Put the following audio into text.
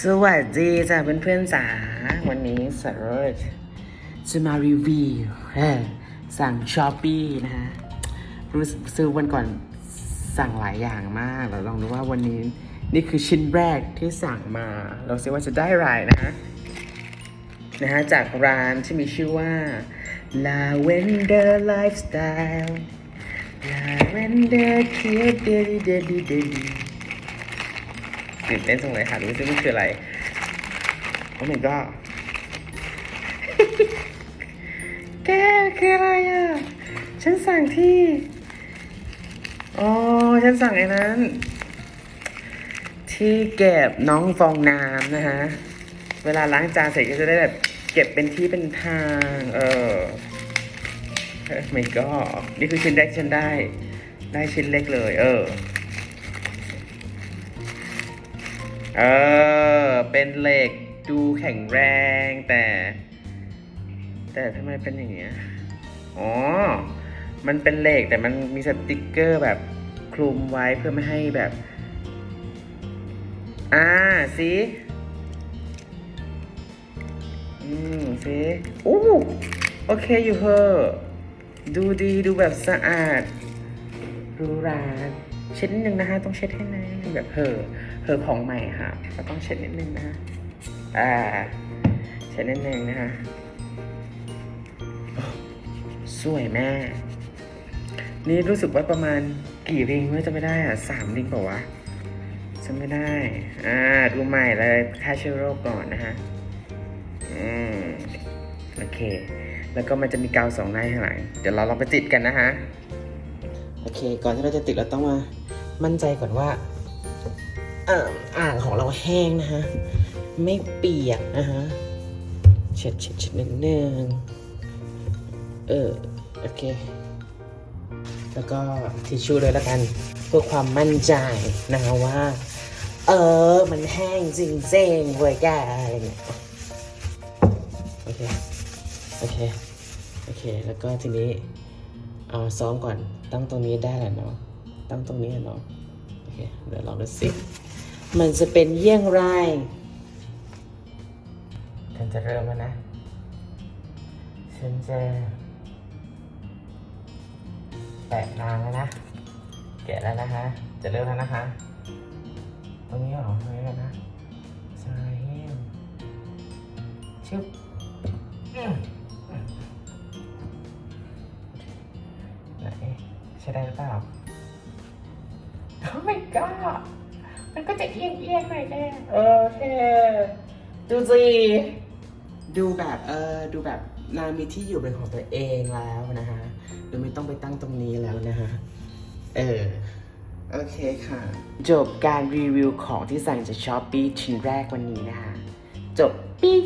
สวัสดีจ้ะเพื่อนๆจ๋าวันนี้สารสจะมารีวิวสั่งช้อปปี้นะฮะรู้ซื้อวันก่อนสั่งหลายอย่างมากเราลองดูว่าวันนี้นี่คือชิ้นแรกที่สั่งมาเราซิว่าจะได้อะไรนะฮะนะฮะจากร้านที่มีชื่อว่า Lavender Lifestyle Lavender Cute Daily Daily Daily ตื่นเต้นจังเลยค่ะรู้สึกมันคืออะไรโอ้ my god แกคืออะไรอะ ฉันสั่งที่ อ๋อ ฉันสั่งไอ้นั้น ที่เก็บน้องฟองน้ำนะฮะ เวลาล้างจานเสร็จก็จะได้แบบเก็บเป็นที่เป็นทาง เออไม่ก็ นี่คือชิ้นแรกที่ฉันได้ ได้ชิ้นเล็กเลย เออ เออ เป็นเหล็กดูแข็งแรงแต่ แต่ทำไมเป็นอย่างเงี้ย อ๋อ มันเป็นเหล็กแต่มันมีสติกเกอร์แบบคลุมไว้เพื่อไม่ให้แบบ อ่าสิอืมสิอู้โอเคอยู่เหอะดูดีดูแบบสะอาดรูรา เช็ดนิดนึงนะคะ ต้องเช็ดให้นะแบบเหอเหอของใหม่ค่ะเราต้องเช็ดนิดนึงนะคะอ่าเช็ดนิดนึงนะคะสวยแม่ นี่รู้สึกว่าประมาณกี่ริงไม่จะไม่ได้อะสามริงเปล่าวะจำไม่ได้ อ่า ดูใหม่เลยฆ่าเชื้อโรคก่อนนะฮะ อืม โอเค แล้วก็มันจะมีกาวสองหน้าข้างหลัง เดี๋ยวเราลองไปติดกันนะฮะ โอเค ก่อนที่เราจะติดเราต้องมามั่นใจก่อนว่าอ่างของเราแห้งนะฮะ ไม่เปียกนะฮะ เช็ดเช็ดเช็ดนิดนึงเออ โอเค แล้วก็ทิชชู่เลยแล้วกัน เพื่อความมั่นใจนะคะว่า เออ มันแห้งจริงๆเว้ยแกอะไรเงี้ยโอเค โอเค โอเค แล้วก็ทีนี้ เอาซ้อมก่อน ตั้งตรงนี้ได้แหละเนาะ ตั้งตรงนี้เนาะ โอเค เดี๋ยวลองดูสิ มันจะเป็นเยี่ยงไรฉันจะเริ่มแล้วนะ ฉันจะแปะนางแล้วนะ แกะแล้วนะคะ จะเริ่มแล้วนะคะ ตรงนี้เหรอตรงนี้แล้วนะใช่ชึบ ใช้ได้หรือเปล่าโอ้ my god มันก็จะเอียงเอียงหน่อยแน่โอเค ดูสิดูแบบเออดูแบบนางมีที่อยู่เป็นของตัวเองแล้วนะฮะโดยไม่ต้องไปตั้งตรงนี้แล้วนะฮะเออ โอเคค่ะ จบการรีวิวของที่สั่งจากช้อปปี้ชิ้นแรกวันนี้นะคะ จบปิ้ง